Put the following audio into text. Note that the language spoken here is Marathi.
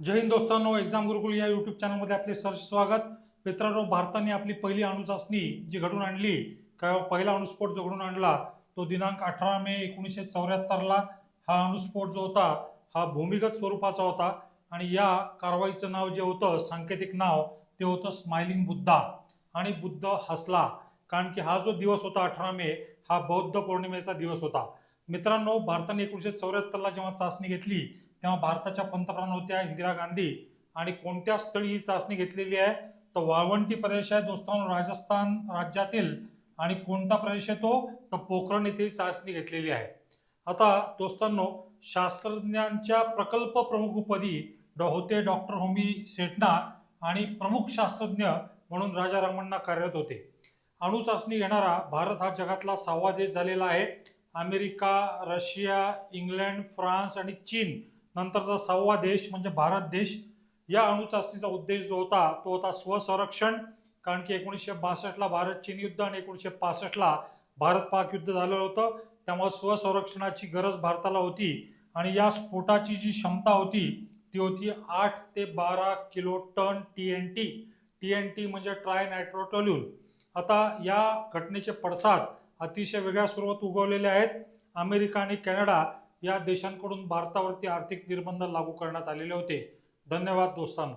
जय हिंद दोस्तांनो एक्झाम गुरुकुल या युट्यूब चॅनलमध्ये आपले सहर्ष स्वागत. मित्रांनो भारताने आपली पहिली अणुचाचणी जी घडून आणली किंवा हो, पहिला अणुस्फोट जो घडून आणला तो दिनांक अठरा मे एकोणीसशे चौऱ्याहत्तरला हा अणुस्फोट जो होता हा भूमिगत स्वरूपाचा होता आणि या कारवाईचं नाव जे होतं सांकेतिक नाव ते होतं स्माइलिंग बुद्धा आणि बुद्ध हसला. कारण की हा जो दिवस होता अठरा मे हा बौद्ध पौर्णिमेचा दिवस होता. मित्रांनो भारताने एकोणीसशे चौऱ्याहत्तरला जेव्हा चाचणी घेतली तेव्हा भारताच्या पंतप्रधान होत्या इंदिरा गांधी. आणि कोणत्या स्थळी ही चाचणी घेतलेली आहे? तर वाळवंटी प्रदेश आहे दोस्तांनो राजस्थान राज्यातील. आणि कोणता प्रदेश आहे तो? तर पोखरण येथे चाचणी घेतलेली आहे. आता दोस्तांनो शास्त्रज्ञांच्या प्रकल्प प्रमुखपदी डॉ होते डॉक्टर होमी सेटना आणि प्रमुख शास्त्रज्ञ म्हणून राजा रमण्णा कार्यरत होते. अणु चाचणी घेणारा भारत हा जगातला सहावा देश झालेला आहे. अमेरिका रशिया इंग्लंड फ्रान्स आणि चीन नंतरचा सहावा देश म्हणजे भारत देश. या अणुचाचणीचा उद्देश जो होता तो होता स्वसंरक्षण. कारण की एकोणीसशे बासष्टला भारत चीन युद्ध आणि एकोणीसशे पासष्टला भारत पाक युद्ध झालेलं होतं. त्यामुळे स्वसंरक्षणाची गरज भारताला होती. आणि या स्फोटाची जी क्षमता होती ती होती आठ ते बारा kilo ton T N T T N T म्हणजे ट्राय नायट्रोटोल्यूल आता या घटनेचे पडसाद अतिशय वेगळ्या स्वरूपात उगवलेले आहेत. अमेरिका आणि कॅनडा या देशांकडून भारतावरती आर्थिक निर्बंध लागू करण्यात आलेले होते. धन्यवाद दोस्तांनो.